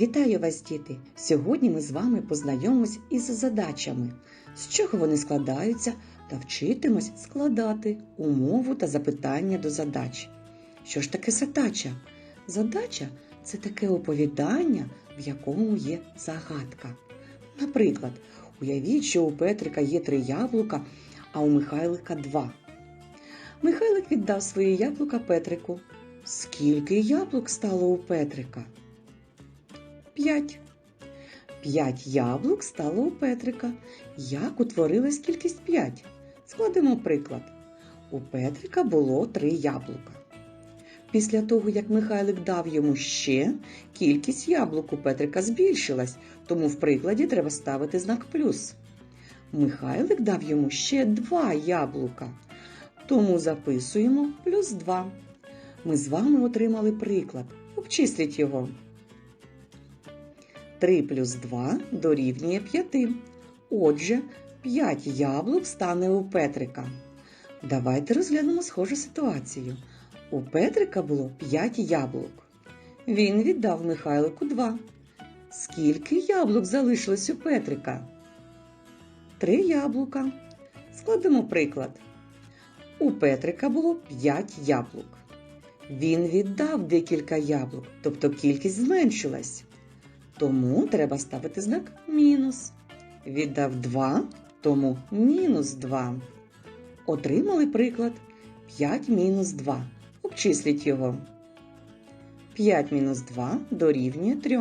Вітаю вас, діти! Сьогодні ми з вами познайомимось із задачами, з чого вони складаються, та вчитимось складати умову та запитання до задач. Що ж таке задача? Задача це таке оповідання, в якому є загадка. Наприклад, уявіть, що у Петрика є три яблука, а у Михайлика два. Михайлик віддав свої яблука Петрику. Скільки яблук стало у Петрика? П'ять. П'ять яблук стало у Петрика. Як утворилась кількість п'ять? Складемо приклад. У Петрика було три яблука. Після того, як Михайлик дав йому ще, кількість яблук у Петрика збільшилась, тому в прикладі треба ставити знак плюс. Михайлик дав йому ще два яблука, тому записуємо плюс два. Ми з вами отримали приклад. Обчисліть його. 3 плюс 2 дорівнює 5. Отже, 5 яблук стане у Петрика. Давайте розглянемо схожу ситуацію. У Петрика було 5 яблук. Він віддав Михайлику 2. Скільки яблук залишилось у Петрика? 3 яблука. Складемо приклад. У Петрика було 5 яблук. Він віддав декілька яблук, тобто кількість зменшилась. Тому треба ставити знак мінус. Віддав 2, тому мінус 2. Отримали приклад 5 мінус 2. Обчисліть його. 5 мінус 2 дорівнює 3.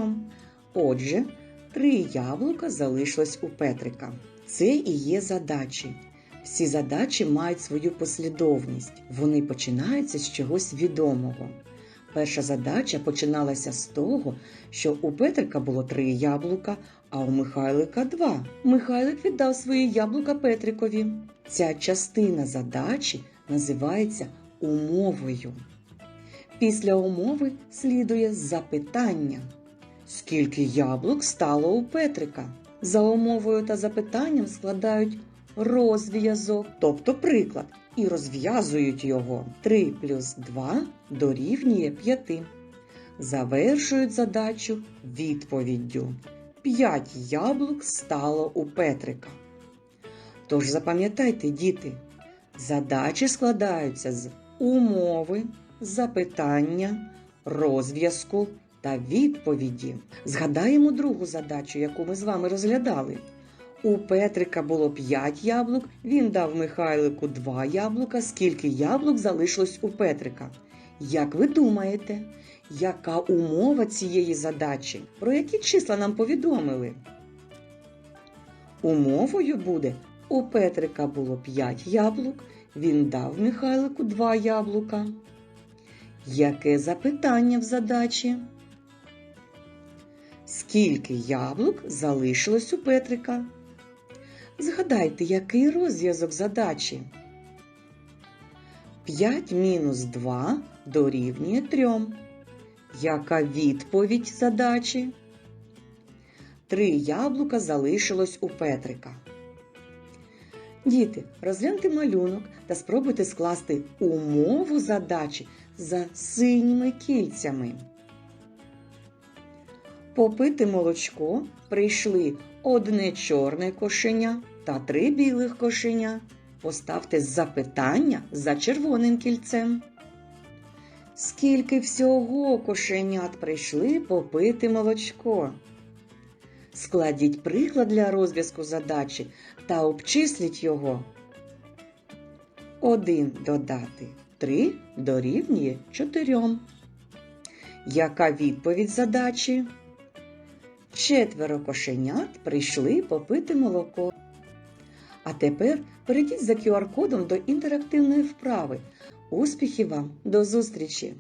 Отже, 3 яблука залишилось у Петрика. Це і є задачі. Всі задачі мають свою послідовність. Вони починаються з чогось відомого. Перша задача починалася з того, що у Петрика було три яблука, а у Михайлика два. Михайлик віддав свої яблука Петрикові. Ця частина задачі називається умовою. Після умови слідує запитання. Скільки яблук стало у Петрика? За умовою та запитанням складають розв'язок, тобто приклад, і розв'язують його. 3 плюс 2 дорівнює 5. Завершують задачу відповіддю. 5 яблук стало у Петрика. Тож запам'ятайте, діти, задачі складаються з умови, запитання, розв'язку та відповіді. Згадаємо другу задачу, яку ми з вами розглядали. У Петрика було 5 яблук, він дав Михайлику 2 яблука. Скільки яблук залишилось у Петрика? Як ви думаєте, яка умова цієї задачі? Про які числа нам повідомили? Умовою буде у Петрика було 5 яблук, він дав Михайлику 2 яблука. Яке запитання в задачі? Скільки яблук залишилось у Петрика? Згадайте, який розв'язок задачі? 5 мінус 2 дорівнює 3. Яка відповідь задачі? Три яблука залишилось у Петрика. Діти, розгляньте малюнок та спробуйте скласти умову задачі за синіми кільцями. Попити молочко прийшли одне чорне кошеня та три білих кошеня. Поставте запитання за червоним кільцем. Скільки всього кошенят прийшли попити молочко? Складіть приклад для розв'язку задачі та обчисліть його. 1 додати 3 дорівнює 4. Яка відповідь задачі? Четверо кошенят прийшли попити молоко. А тепер перейдіть за QR-кодом до інтерактивної вправи. Успіхів вам! До зустрічі!